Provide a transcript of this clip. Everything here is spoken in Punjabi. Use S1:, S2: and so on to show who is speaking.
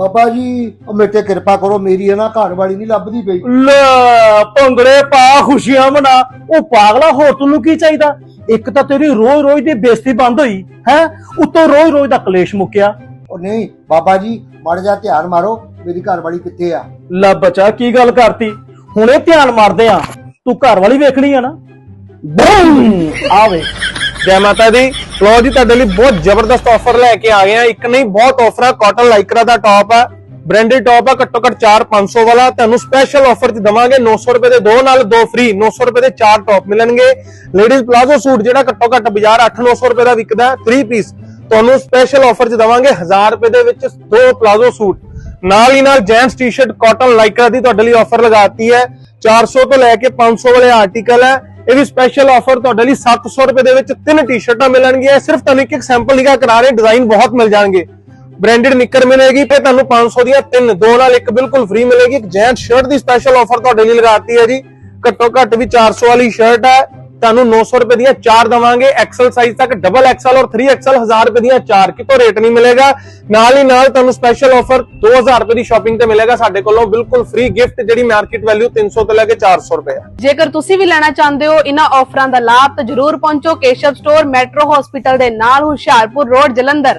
S1: ਬਾਬਾ ਜੀ ਉਹ ਮੇਰੇ ਤੇ ਕਿਰਪਾ ਕਰੋ ਮੇਰੀ ਇਹ ਨਾ ਘਰ ਵਾਲੀ ਨਹੀਂ ਲੱਭਦੀ ਪਈ।
S2: ਲੈ ਭੰਗੜੇ ਪਾ ਖੁਸ਼ੀਆਂ ਮਨਾ। ਉਹ ਪਾਗਲਾ ਹੋਰ ਤੈਨੂੰ ਕੀ ਚਾਹੀਦਾ? ਇੱਕ ਤਾਂ ਤੇਰੀ ਰੋਜ਼ ਰੋਜ਼ ਦੀ ਬੇਇੱਜ਼ਤੀ ਬੰਦ ਹੋਈ ਹੈ? ਉੱਤੋਂ ਰੋਜ਼ ਰੋਜ਼ ਦਾ ਕਲੇਸ਼ ਮੁੱਕਿਆ।
S1: ਉਹ ਨਹੀਂ ਬਾਬਾ ਜੀ ਮੜ ਜਾ ਧਿਆਨ ਮਾਰੋ ਮੇਰੀ ਘਰ ਵਾਲੀ ਕਿੱਥੇ ਆ?
S2: ਲੈ ਬੱਚਾ ਕੀ ਗੱਲ ਕਰਤੀ? ਹੁਣੇ ਧਿਆਨ ਮਾਰਦੇ ਆ। ਤੂੰ ਘਰ ਵਾਲੀ ਵੇਖਣੀ ਆ ਨਾ। ਬੂਮ ਆਵੇ
S3: ਜੈ ਮਾਤਾ ਦੀ। ਲੋ ਜੀ, ਤੁਹਾਡੇ ਲਈ ਬਹੁਤ ਜ਼ਬਰਦਸਤ ਆਫਰ ਲੈ ਕੇ ਆ ਗਏ ਆ। ਇੱਕ ਨਹੀਂ, ਬਹੁਤ ਆਫਰ ਆ। ਕਾਟਨ ਲਾਈਕਰਾ ਦਾ ਟਾਪ ਆ। ਬ੍ਰਾਂਡਡ ਟਾਪ ਆ, ਘੱਟੋ ਘੱਟ 4-500 ਵਾਲਾ। ਤੁਹਾਨੂੰ ਸਪੈਸ਼ਲ ਆਫਰ 'ਚ ਦਵਾਂਗੇ 900 ਰੁਪਏ ਦੇ ਦੋ ਨਾਲ ਦੋ ਫ੍ਰੀ 900 ਰੁਪਏ ਦੇ ਚਾਰ ਟਾਪ ਮਿਲਣਗੇ। ਲੇਡੀਜ਼ ਪਲਾਜ਼ੋ ਸੂਟ ਜਿਹੜਾ ਘੱਟੋ ਘੱਟ ਬਾਜ਼ਾਰ 8-900 ਰੁਪਏ ਦਾ ਵਿਕਦਾ 3 ਪੀਸ ਤੁਹਾਨੂੰ ਸਪੈਸ਼ਲ ਆਫਰ 'ਚ ਦਵਾਂਗੇ 1000 ਰੁਪਏ ਦੇ ਵਿੱਚ ਦੋ ਪਲਾਜ਼ੋ ਸੂਟ। ਨਾਲ ਹੀ ਨਾਲ gents T shirt cotton lycra ਦੀ ਤੁਹਾਡੇ ਲਈ ਆਫਰ ਲਗਾਤੀ ਹੈ। 400 ਤੋਂ ਲੈ ਕੇ 500 ਵਾਲੇ ਆਰਟੀਕਲ ਹੈ। ਇਹ ਵੀ ਸਪੈਸ਼ਲ ਆਫਰ ਤੁਹਾਡੇ ਲਈ 700 ਰੁਪਏ ਦੇ ਵਿੱਚ ਤਿੰਨ ਟੀ-ਸ਼ਰਟਾਂ ਮਿਲਣਗੀਆਂ। ਸਿਰਫ ਤੁਹਾਨੂੰ ਇੱਕ ਇੱਕ ਸੈਂਪਲ ਨਿਕਾ ਕਰਾ ਰਹੇ ਡਿਜ਼ਾਈਨ ਬਹੁਤ ਮਿਲ ਜਾਣਗੇ। ਬ੍ਰਾਂਡਡ ਨਿੱਕਰ ਮਿਲੇਗੀ ਤੇ ਤੁਹਾਨੂੰ 500 ਦੀਆਂ ਤਿੰਨ, ਦੋ ਨਾਲ ਇੱਕ ਬਿਲਕੁਲ ਫ੍ਰੀ ਮਿਲੇਗੀ। ਇੱਕ ਜੈਂਟ ਸ਼ਰਟ ਦੀ ਸਪੈਸ਼ਲ ਆਫਰ ਤੁਹਾਡੇ ਲਈ ਲਗਾਤੀ ਹੈ ਜੀ। ਘੱਟੋ ਘੱਟ ਵੀ 400 ਵਾਲੀ ਸ਼ਰਟ ਹੈ। ਤੁਹਾਨੂੰ 900 ਰੁਪਏ ਦੀਆਂ ਚਾਰ ਦਵਾਂਗੇ। ਐਕਸਲ ਸਾਈਜ਼ ਤੱਕ ਡਬਲ ਐਕਸਲ ਔਰ 3 ਐਕਸਲ 1000 ਰੁਪਏ ਦੀਆਂ ਚਾਰ। ਕਿਤੋਂ ਰੇਟ ਨਹੀਂ ਮਿਲੇਗਾ? ਨਾਲ ਹੀ ਨਾਲ ਤੁਹਾਨੂੰ ਸਪੈਸ਼ਲ ਆਫਰ 2000 ਰੁਪਏ ਦੀ ਸ਼ਾਪਿੰਗ ਤੇ ਮਿਲੇਗਾ ਸਾਡੇ ਕੋਲੋਂ। ਬਿਲਕੁਲ ਫ੍ਰੀ ਗਿਫਟ ਜਿਹੜੀ ਮਾਰਕੀਟ ਵੈਲਿਊ 300 ਤੋਂ ਲੈ ਕੇ 400 ਰੁਪਏ ਹੈ
S4: ਜੇਕਰ ਤੁਸੀਂ ਵੀ ਲੈਣਾ ਚਾਹੁੰਦੇ ਹੋ, ਇਹਨਾਂ ਆਫਰਾਂ ਦਾ ਲਾਭ ਤਾਂ ਜਰੂਰ ਪਹੁੰਚੋ ਕੇਸ਼ਵ ਸਟੋਰ ਮੈਟਰੋ ਹਸਪੀਟਲ ਦੇ ਨਾਲ ਹੁਸ਼ਿਆਰਪੁਰ ਰੋਡ ਜਲੰਧਰ।